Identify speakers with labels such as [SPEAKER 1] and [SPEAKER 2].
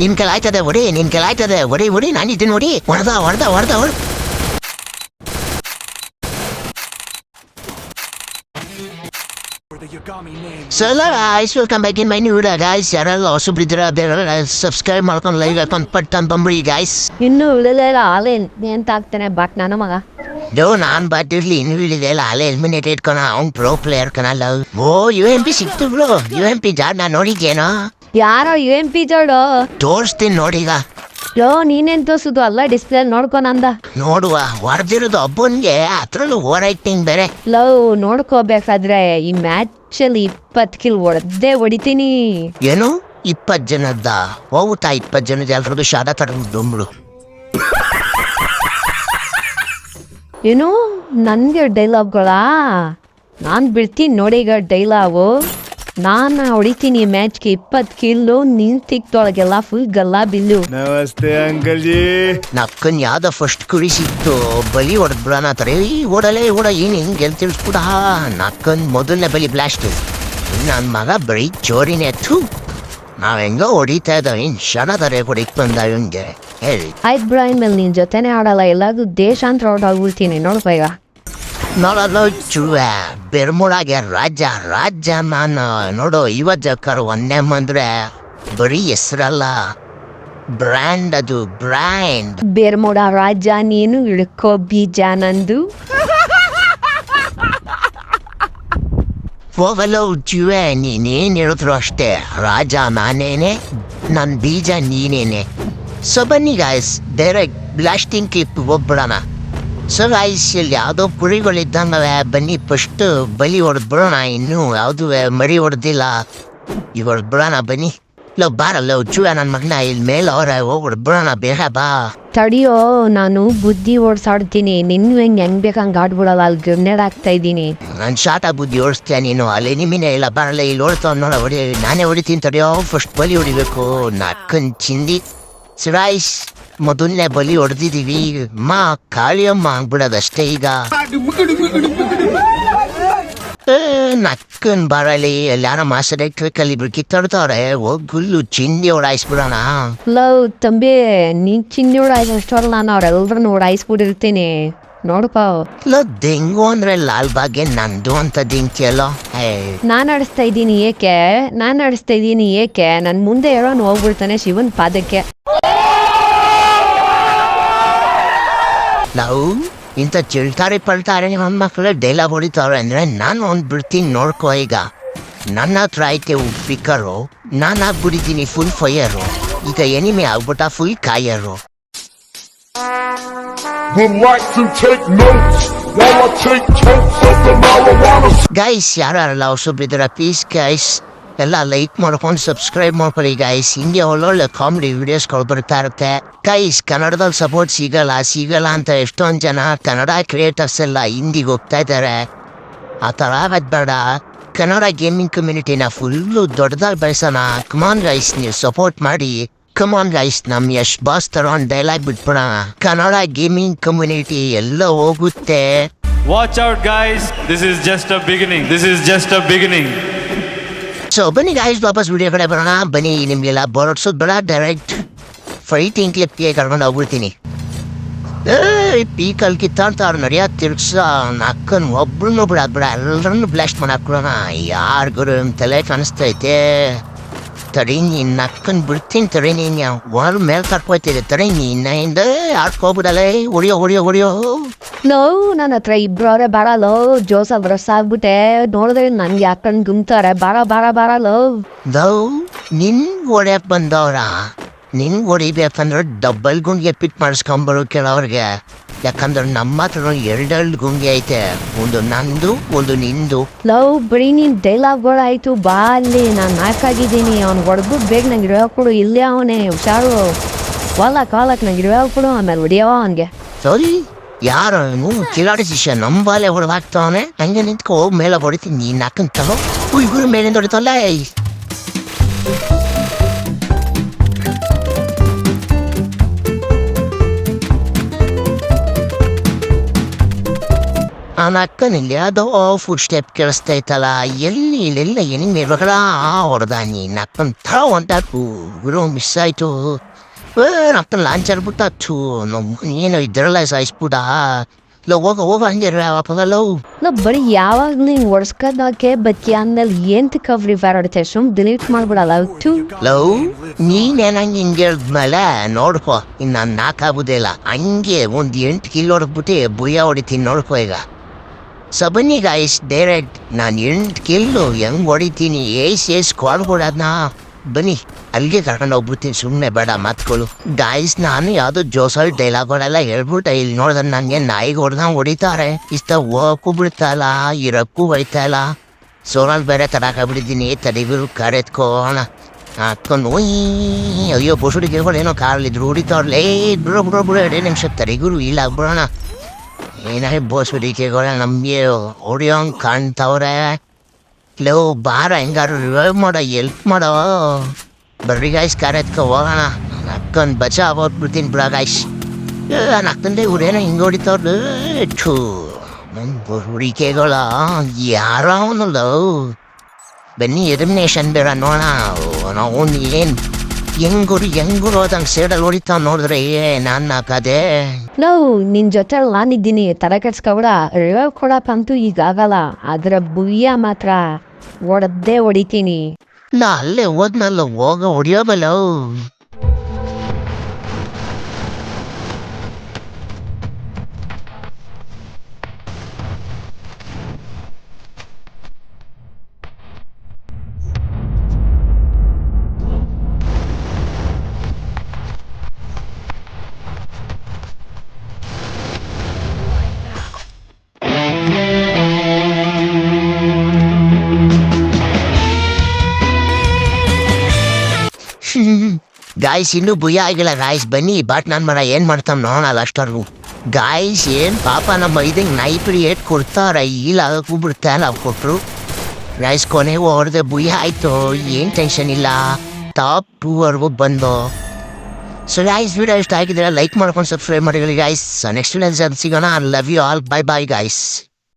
[SPEAKER 1] ನಿನ್ ಕೆಲ ಆಯ್ತದೆ ಹೊಡಿ ನಿನ್ ಕೆಲ ಆಯ್ತದೆ ಹೊಡಿ ಹೊಡಿ ನಾನು ಇದ್ದೀನಿ ಹೊಡಿ ಹೊಡೆದ ಹೊಡೆದ ಹೊಡೆದ ಹೊಡ್ ಸೊ ಎಲ್ಲ ice welcome back in my new video guys ಯಾರೆಲ್ಲ ಹೊಸಬ್ರಿದ್ದೀರ ಬೇರೆ ಸಬ್ಸ್ಕ್ರೈಬ್ ಮಾಡ್ಕೊಂಡು ಲೈವ್ ಹಾಕೊಂಡು ಅಂತ ಬಂಬ್ರಿ ಗೈಸ್
[SPEAKER 2] ಇನ್ನು ಉಳಿದೆಲ್ಲ ಹಾಲೆ ಎಂತ ಆಗ್ತಾನೆ ಬಟ್ ನಾನು ಮಗ.
[SPEAKER 1] ಡೋ ನಾನ್ ಬಾಟಿರ್ಲಿ ಇನ್ನು ಇಳಿದೆ ಹಾಲೆ ಅಲ್ಲೇ ಎಲಿಮಿನೇಟ್ ಇಟ್ಕೊಣ ಅವ್ನ್ ಪ್ರೋ ಪ್ಲೇಯರ್ ಕಣಲ್ಲ ಓ ಯು ಎಂ ಪಿ ಸಿಕ್ತು ಬ್ರೋ ಯು ಎಂ ಪಿ ಜಾಡ್ ನಾನು ನೋಡಿದ್ಯೇನೋ
[SPEAKER 2] ಯಾರೋ ಯು ಎಂ ಪಿ ಜೋಡು
[SPEAKER 1] ತೋರಿಸ್ತೀನಿ ನೋಡೀಗ.
[SPEAKER 2] ಯೋ ನೀನೇನ್ ತೋರ್ಸುದು? ಅಲ್ಲ ಡಿಸ್ಪ್ಲೇ ನೋಡ್ಕೊನಂದ
[SPEAKER 1] ನೋಡುವ ಹೊಡೆದಿರೋದು ಒಬ್ಬನ್ಗೆ ಅದ್ರಲ್ಲೂ ಓವರ್ ಆಕ್ಟಿಂಗ್ ಬೇರೆ
[SPEAKER 2] ಲವ್ ನೋಡ್ಕೋಬೇಕಾದ್ರೆ ಈ ಮ್ಯಾಚ್ ಅಲ್ಲಿ ಇಪ್ಪತ್ ಕಿಲ್ ಹೊಡೆದೇ ಹೊಡಿತೀನಿ.
[SPEAKER 1] ಏನು? ಇಪ್ಪತ್ತು ಜನದ ಹೋಗುತ್ತಾ ಇಪ್ಪತ್ತು ಜನದ ಎಲ್ರದ್ದು ಶಾದ ತಗೊಂಡು
[SPEAKER 2] ಏನು? ನನ್ಗೆ ಡೈಲಾಗ್ಗಳಾ ನಾನ್ ಬಿಡ್ತೀನಿ ನೋಡಿ ಈಗ ಡೈಲಾಗು ನಾನು ಹೊಡಿತೀನಿ ಮ್ಯಾಚ್ಗೆ ಇಪ್ಪತ್ತು ಕಿಲ್ಲು ನೀನ್ ತಿಕ್ತೊಳಗೆಲ್ಲ ಫುಲ್ ಗಲ್ಲಾ ಬಿಲ್ಲು.
[SPEAKER 3] ನಮಸ್ತೆ ಅಂಕಲ್ ಜಿ
[SPEAKER 1] ನಕ್ಕನ್ ಯಾವ್ದ ಫಸ್ಟ್ ಕುರಿ ಸಿಕ್ತು. ಬಲಿ ಹೊಡೆದ್ ಬಿಡೋಣ ತರ ಈ ಓಡಲೇ ಓಡ ಏನ್ ಹಿಂಗ್ ಗೆಲ್ ತಿಳಿಸ್ಬಿಡ. ನಕ್ಕನ್ ಮೊದಲನೇ ಬಲಿ ಬ್ಲಾಸ್ಟ್ ನನ್ನ ಮಗ ಬರಿ ಚೋರಿನೇ ಥೂ. ನಾವ್ ಹೆಂಗೋ ಹೊಡಿತಾ ಇದ್ದಾವ ಇನ್ ಕ್ಷಣ ತರ ಹೊಡಿಕ್ ಬಂದ ಇವಂಗೆ ಹೇಳಿ.
[SPEAKER 2] ಆಯ್ತು ಬ್ರೈನ್ ಮೇಲೆ ನಿನ್ ಜೊತೆನೆ ಆಡಲ್ಲ. ಎಲ್ಲಾದ್ರೂ ದೇಶಾಂತರ ಹೊರಟೋಗ್ಬಿಡ್ತೀನಿ ನೋಡ್ಪ ಈಗ
[SPEAKER 1] ನೋಡೋದು ಚುವ ಬೆರ್ಮುಳಾಗೆ ರಾಜ ರಾಜ ನಾನು ನೋಡು ಯುವ ಜಕ್ಕರು ಒಂದೇ ಮಂದ್ರೆ. ಬರೀ ಹೆಸರಲ್ಲ. ಬ್ರ್ಯಾಂಡ್ ಅದು ಬ್ರ್ಯಾಂಡ್.
[SPEAKER 2] ಬೇರ್ಮೋಡ ರಾಜ ನೀನು ಇಳ್ಕೋ ಬೀಜ ನಂದು
[SPEAKER 1] ಹೋಗಲು ನೀ ನೀನೇನ್ ಹೇಳಿದ್ರು ಅಷ್ಟೇ. ರಾಜ ನಾನೇನೆ ನನ್ ಬೀಜ ನೀನೇನೆ. ಸೊ ಬನ್ನಿ ಗಾಯ್ಸ್ ಡೈರೆಕ್ಟ್ ಬ್ಲಾಸ್ಟಿಂಗ್ ಕ್ಲಿಪ್ ಹೋಗ್ಬಿಡೋಣ. ಸೊ ಗಾಯ್ಸ್ ಇಲ್ಲಿ ಯಾವುದೋ ಕುರಿಗಳಿದ್ದಂಗವೆ ಬನ್ನಿ ಫಸ್ಟ್ ಬಲಿ ಹೊಡೆದ್ಬಿಡೋಣ. ಇನ್ನೂ ಯಾವುದು ಮರಿ ಹೊಡೆದಿಲ್ಲ. ಈಗ ಹೊಡೆದ್ಬಿಡೋಣ ಬನ್ನಿ. ಲೋ ಬಾರಲ್ಲ ಚೂ ನನ್ನ ಮಗನ. ಇಲ್ಲಿ ಮೇಲೆ ಅವ್ರ ಹೋಗಿ ಹೊಡೆದ್ಬಿಡೋಣ ಬೇಗ ಬಾ.
[SPEAKER 2] ತಡಿಯೋ ನಾನು ಬುದ್ಧಿ ಓಡಿಸಾಡ್ತೀನಿ. ನಿನ್ನ ಹೆಂಗ್ ಹೆಂಗ್ ಬೇಕಂಗ್ ಆಡ್ಬಿಡಲ್ಲ. ಅಲ್ಲಿ ಗ್ರೆನೇಡ್ ಆಗ್ತಾ ಇದ್ದೀನಿ.
[SPEAKER 1] ನಾನು ಶಾಟ ಬುದ್ಧಿ ಓಡಿಸ್ತೀಯ ನೀನು? ಅಲ್ಲಿ ನಿಮಿನೇ ಇಲ್ಲ ಬಾರಲ್ಲ ಇಲ್ಲಿ ಓಡ್ತಾವ್ ನೋಡ ಹೊಡಿ. ನಾನೇ ಹೊಡಿತೀನಿ ತಡೆಯೋ ಫಸ್ಟ್ ಬಲಿ ಹೊಡಿಬೇಕು. ನಕ್ಕನ್ ಚಿಂದಿ. ಸಿರಾಯ್ಸ್. ಮೊದಲನೇ ಬಲಿ ಹೊಡೆದಿದೀವಿ. ಮಾ ಕಾಳಿಯಮ್ಮ ಆಗ್ಬಿಡೋದಷ್ಟೇ ಈಗ. ನಕ್ಕನ್ ಬರಲಿ ಎಲ್ಲಾರ ಮಾಸ್ಟರ್ ಎಲೆಕ್ಟ್ರಿಕಲ್ಲಿ ಇಬ್ರು ಕಿತ್ತಾಡ್ತಾವ್ರೆ. ಹೋಗ್ ಗುಲ್ಲು ಚಿಂದಿ ಓಡಾಯಿಸ್ಬಿಡೋಣ.
[SPEAKER 2] ಲವ್ ತಂಬಿ ನೀನ್ ಚಿನ್ನಿ ಓಡಾಯ್ಸೋಷ್ಟಲ್ಲ ನಾನು ಅವ್ರೆಲ್ರನ್ನೂ ಓಡಾಯಿಸ್ಬಿಟ್ಟಿರ್ತೀನಿ ನೋಡಪ್ಪ
[SPEAKER 1] ಇಲ್ಲ ದೆಂಗು ಅಂದ್ರೆ ಲಾಲ್ ಬಾಗೆ ನಂದು ಅಂತ ದಿಂಕ್ಯಲ್ಲೋ ಏ
[SPEAKER 2] ನಾನು ಆಡಿಸ್ತಾ ಇದ್ದೀನಿ ಏಕೆ? ನಾನು ಆಡಿಸ್ತಾ ಇದ್ದೀನಿ ಏಕೆ? ನನ್ನ ಮುಂದೆ ಹೇಳೋನು ಹೋಗ್ಬಿಡ್ತಾನೆ ಶಿವನ್ ಪಾದಕ್ಕೆ.
[SPEAKER 1] ನಾವು ಇಂಥ ಚಿಳ್ತಾರೆ ಪಳ್ತಾರೆ ನಿಮ್ಮ ಮಕ್ಕಳು ಡೇಲ ಹೊಡಿತಾರೆ ಅಂದ್ರೆ ನಾನು ಒಂದು ಬಿಡ್ತೀನಿ ನೋಡ್ಕೋ ಈಗ. ನನ್ನ ಹತ್ರ ಐತೆ ಸ್ಪೀಕರು ನಾನು ಆಗ್ಬಿಟ್ಟಿದ್ದೀನಿ ಫುಲ್ ಫೈಯರು ಈಗ ಎನಿಮೆ ಆಗ್ಬಿಟ್ಟ ಫುಲ್ ಕಾಯರು.
[SPEAKER 4] To ಹೊಸ notes ಪೀಸ್.
[SPEAKER 1] ಗೈಸ್ ಯಾರಲ್ಲ ಗೈಸ್ ಎಲ್ಲ ಲೈಕ್ ಮಾಡ್ಕೊಂಡು ಸಬ್ಸ್ಕ್ರೈಬ್ ಮಾಡ್ಕೊಳ್ಳಿ ಗೈಸ್ ಹಿಂಗೆ ಒಳ್ಳೊಳ್ಳೆ ಕಾಮಿಡಿ ವಿಡಿಯೋಸ್ಗಳು ಬರ್ತಾ ಇರುತ್ತೆ. ಗೈಸ್ ಕನ್ನಡದಲ್ಲಿ ಸಪೋರ್ಟ್ ಸಿಗಲ್ಲ ಸಿಗಲ್ಲ ಅಂತ ಎಷ್ಟೊಂದು ಜನ ಕನ್ನಡ ಕ್ರಿಯೇಟರ್ಸ್ ಎಲ್ಲ ಹಿಂದಿಗೆ ಹೋಗ್ತಾ ಇದ್ದಾರೆ. ಆ ಥರ ಬೇಡ. ಕನ್ನಡ ಗೇಮಿಂಗ್ ಕಮ್ಯುನಿಟಿನ ಫುಲ್ಲು ದೊಡ್ಡದಾಗಿ ಬೆಳೆಸೋಣ. ಕಮಾನ್ ಗೈಸ್ ನೀವು ಸಪೋರ್ಟ್ ಮಾಡಿ. ಕಮಾನ್ ಗೈಸ್ ನಮ್ ಯಶ್ ಬಾಸ್ ಒಂದು ಡೈಲಾಗ್ ಬಿಟ್ಬಿಡೋಣ. ಕನ್ನಡ ಗೇಮಿಂಗ್ ಕಮ್ಯುನಿಟಿ ಎಲ್ಲ ಹೋಗುತ್ತೆ.
[SPEAKER 5] Watch out, guys. This is just a beginning. This is just a beginning.
[SPEAKER 1] So ಬನ್ನಿ ಗಾಯ್ಸ್ ವಾಪಸ್ ವಿಡಿಯೋ ಕಡೆ ಬರೋಣ. ಬನ್ನಿ, ನಿಮಗೆಲ್ಲ ಬೋರ್ಡ್ಸೋದು ಬೇಡ ಡೈರೆಕ್ಟ್ ಫೈಟಿಂಗ್ ಕ್ಲಿಪ್ಗೆ ಕರ್ಕೊಂಡು ಹೋಗ್ಬಿಡ್ತೀನಿ. ಏ ಪೀಕಲ್ ಅಂತ ಅವ್ರು ನಡೆಯ, ತಿರ್ಗ್ಸ ನಕ್ಕನ್ ಒಬ್ರನ್ನೂ ಬಿಡೋದು ಬಿಡ ಎಲ್ಲರನ್ನು ಬ್ಲಾಸ್ಟ್ ಮಾಡಾಕ್ಬಿಡೋಣ ಯಾರು ಗುರು ತಲೆ ಕಾಣಿಸ್ತೈತೆ ನಕ್ಕನ್ ಬಿಡ್ತೀನಿ ನೀನ್ ಒಳ ಮೇಲೆ ಕರ್ಕೊಯ್ತಿದೆ ತಡಿ ನೀನ್ ಹಿಂದೆ ಆಡ್ಕೋಬಿಡಲ್ಲ ಹೊಡಿಯೋ ಹೊಡಿಯೋ ಹೊಡಿಯೋ.
[SPEAKER 2] ನೋ ನನ್ನ ಹತ್ರ ಇಬ್ರವ್ರೆ ಬಾರ ಜೋಸ ಜೋಸಫ್ ರಸ್ ಆಗ್ಬಿಟ್ಟೆ. ನೋಡಿದ್ರೆ ನನ್ಗೆ ಯಾಕಂಡ್ ಗುಮ್ತಾರೆ. ಬಾರ ಬಾರ ಬಾರ ಲವ್
[SPEAKER 1] ದೌ ನಿನ್ ಓಡ್ಯಾಕ್ ಬಂದವ್ರ? ನಿನ್ ಹೊಡಿಬೇಕಂದ್ರೆ ಡಬ್ಬಲ್ ಗುಂಡಿಗೆ ಪಿಕ್ ಮಾಡಿಸ್ಕೊಂಬರು ಕೆಲವ್ರಿಗೆ. ಯಾಕಂದ್ರೆ ನಮ್ಮ ಹತ್ರ ಎರಡೆರಡು ಗುಂಡಿ ಐತೆ. ಒಂದು ನಂದು ಒಂದು ನಿಂದು.
[SPEAKER 2] ಲವ್ ಬರೀ ನೀನ್ ಡೈಲಾಗ್ಗಳು ಆಯ್ತು ಬಾ ಅಲ್ಲಿ ನಾನು ನಾಲ್ಕಾಗಿದ್ದೀನಿ ಅವ್ನು ಹೊಡೆದು ಬೇಗ ನಂಗೆ ಇಡೋಕೆ ಕೊಡು. ಇಲ್ಲೇ ಅವನೇ ಹುಷಾರು. ವಾಲಕ್ ವಾಲಕ್ ನಂಗೆ ಇಡೋಕೆ ಕೊಡು. ಆಮೇಲೆ ಹೊಡಿಯವ ಅವನಿಗೆ.
[SPEAKER 1] ಸರಿ. ಯಾರು ಅವನು? ಕಿಲಾಡಿ ಶಿಷ್ಯ ನಮ್ಮ ಬಾಲೆ ಹೊಡೆದಾಕ್ತಾವನೆ ಹಂಗೆ ನಿಂತ್ಕೊ ಮೇಲೆ ಹೊಡಿತೀನಿ. ನೀನು ಹಾಕಂತ ತಗೋ. ಉಯ್ ಗುರು ಮೇಲಿಂದ ಹೊಡಿತಲ್ಲ ಅವನ ನಕ್ಕನಲ್ಲಿ ಯಾವುದೋ ಫುಡ್ ಸ್ಟೆಪ್ ಕೇಳಿಸ್ತೈತಲ್ಲ ಎಲ್ಲಿ ಇಲ್ಲೆಲ್ಲ ಏನಿಂಗ್ ಇರ್ಬೇಕಲ್ಲ ಹೊಡೆದ ನೀ ನಕ್ಕನ್ ಥರ ಹೊಂಟಾತು ಗುರು ಮಿಸ್ ಆಯಿತು ಅಕ್ಕನ ಲಾಂಚ್ ಆಡ್ಬಿಟ್ಟು ಏನು ಇದ್ರಲ್ಲ ಸಾಯಿಸ್ಬಿಟ್ಟ ಲೋ ಹೋಗ ಹೋಗ ಹಂಗೆ ವಾಪಲ್ಲ
[SPEAKER 2] ನಾ ಬರೀ ಯಾವಾಗ ನೀನು ಒಡ್ಸ್ಕೊಳಕ್ಕೆ ಬತ್ತಿ ಅಂದಲ್ಲಿ ಏನು ಕವ್ರಿ ಫ್ಯಾರಾಡುತ್ತೆ ಸುಮ್ ಡಿಲೀಟ್ ಮಾಡ್ಬಿಡಲ್ಲ ಟು
[SPEAKER 1] ಲವ್ ನೀನೇನಂಗೆ ಹಿಂಗೆ ಹೇಳಿದ್ಮೇಲೆ ನೋಡ್ಕೋ ಇನ್ನು ನಾನು ನಾಕಾಗುದಿಲ್ಲ ಹಂಗೆ ಒಂದು ಎಂಟು ಕಿಲೋ ಹೊಡ್ಬಿಟ್ಟು ಬುಯ್ಯ ಹೊಡಿತೀನಿ ನೋಡ್ಕೋ ಈಗ ಸೊ ಬನ್ನಿ ಗಾಯ್ಸ್ ಡೈರೆಕ್ಟ್ ನಾನು ಎಂಟು ಕಿಲ್ಲು ಹೆಂಗೆ ಹೊಡಿತೀನಿ, ಏಸ್ ಏಸ್ ಕೊಡ್ಬಿಡೋದ್ನ ಬನ್ನಿ, ಅಲ್ಲಿಗೆ ಕರ್ಕೊಂಡು ಹೋಗ್ಬಿಡ್ತೀನಿ ಸುಮ್ಮನೆ ಬೇಡ ಮಾತುಗಳು ಗಾಯ್ಸ್ ನಾನು ಯಾವುದೋ ಜೋಸಲ್ ಡೈಲಾಗ್ಗಳೆಲ್ಲ ಹೇಳ್ಬಿಟ್ಟೆ, ಇಲ್ಲಿ ನೋಡಿದ್ರೆ ನನಗೆ ನಾಯಿಗೆ ಹೊಡೆದಂಗೆ ಹೊಡಿತಾರೆ. ಇಷ್ಟ ಹೋಗಕ್ಕೂ ಬಿಡ್ತಾಯಿಲ್ಲ, ಇರಕ್ಕೂ ಹೋಯ್ತಾ ಇಲ್ಲ ಸೋನಲ್ಲಿ ಬೇರೆ ತಡಕಾಗ್ಬಿಟ್ಟಿದ್ದೀನಿ ತಡಿಬಿರು ಕರೆತ್ಕೋಣ ಹಾಕೊಂಡು ಅಯ್ಯೋ, ಬಸುಡಿ ಏನೋ ಕಾರಲ್ಲಿದ್ರು ಹೊಡಿತಾವ್ರಲ್ಲೇ. ಬಿಡೋ ಬಿಡೋ ಬಿಡೋ, ಎರಡೇ ನಿಮಿಷ ತರಿಗುರು ಇಲ್ಲ, ಬಿಡೋಣ. ಏನೇ ಬೋಸ್ ಹುಡುಗಿಗಳ ನಮಗೆ ಹೊಡಿಯೋಂಗೆ ಕಾಣ್ತಾವ್ರೆ. ಲೋ, ಬಾರ ಹೆಂಗಾರು ರಿವೈವ್ ಮಾಡೋ ಎಲ್ಪ್ ಮಾಡೋ. ಬರ್ರಿ ಗಾಯ್ಸ್ ಕಾರ್ ಎತ್ಕೊ ಹೋಗೋಣ. ಅಕ್ಕನ್ ಬಚ ಹೋಗ್ಬಿಡ್ತೀನಿ ಬಿಡ ಗಾಯ್ಸ್ ನನ್ನ ಅಕ್ಕಂದೆ ಇವ್ರೇನೋ ಹಿಂಗೆ ಹೊಡಿತಾವ್ರು ಠೂ ನನ್ನ ಬುಡಿಕೆಗಳ ಯಾರೋ ಅವನು ಲವ್ ಬನ್ನಿ ಎಲಿಮಿನೇಷನ್ ಬೇಡ, ನೋಡೋಣ. ನಾವು ಏನು ಹೆಂಗುರು ಹೆಂಗುರು ಹೋದಂಗ್ ಸೇಡಲ್ಲಿ ಹೊಡಿತಾವ್ ನೋಡಿದ್ರೆ ಏ ನನ್ನ ಕದೆ.
[SPEAKER 2] ನಾವು ನಿನ್ ಜೊತೆ ನಾನಿದ್ದೀನಿ. ತಲೆ ಕೆಡ್ಸ್ಕೊಬಿಡ. ರಿವೈವ್ ಕೊಡಕ್ಕಂತೂ ಈಗ ಆಗಲ್ಲ. ಅದರ ಬುಯ್ಯ ಮಾತ್ರ ಹೊಡೆದೇ ಹೊಡಿತೀನಿ.
[SPEAKER 1] ನಾ ಅಲ್ಲೇ ಹೋದ್ನಲ್ಲ ಹೋಗ ಹೊಡಿಯೋಬಲ್ಲ ಗಾಯ್ಸ್ ಇನ್ನೂ ಭಯ ಆಗಿಲ್ಲ. ಗಾಯ್ಸ್ ಬನ್ನಿ. ಬಟ್ ನನ್ನ ಮರ ಏನು ಮಾಡ್ತಾವ ನೋಡೋಣ ಅಷ್ಟರ್ಗು. ಗಾಯ್ಸ್ ಏನು ಪಾಪ ನಮ್ಮ ಇದಂಗೆ ನೈಟ್ರಿ ಏಟ್ ಕೊಡ್ತಾರ. ಇಲ್ಲ ಅದಕ್ಕೂ ಬಿಡ್ತಾಯಿಲ್ಲ ಕೊಟ್ಟರು ಗಾಯ್ಸ್ ಕೊನೆಗೂ ಹೊಡೆದೆ ಭಯ ಆಯಿತು. ಏನು ಟೆನ್ಷನ್ ಇಲ್ಲ. ಟಾಪ್ ಟೂವರೆಗೂ ಬಂದು. ಸೊ ಗಾಯ್ಸ್ ವಿಡಿಯೋ ಇಷ್ಟ ಆಗಿದ್ರೆ ಲೈಕ್ ಮಾಡ್ಕೊಂಡು ಸಬ್ಸ್ಕ್ರೈಬ್ ಮಾಡಿ. ಗಾಯ್ಸ್ ನೆಕ್ಸ್ಟ್ ಸಿಗೋಣ. Love you all bye bye guys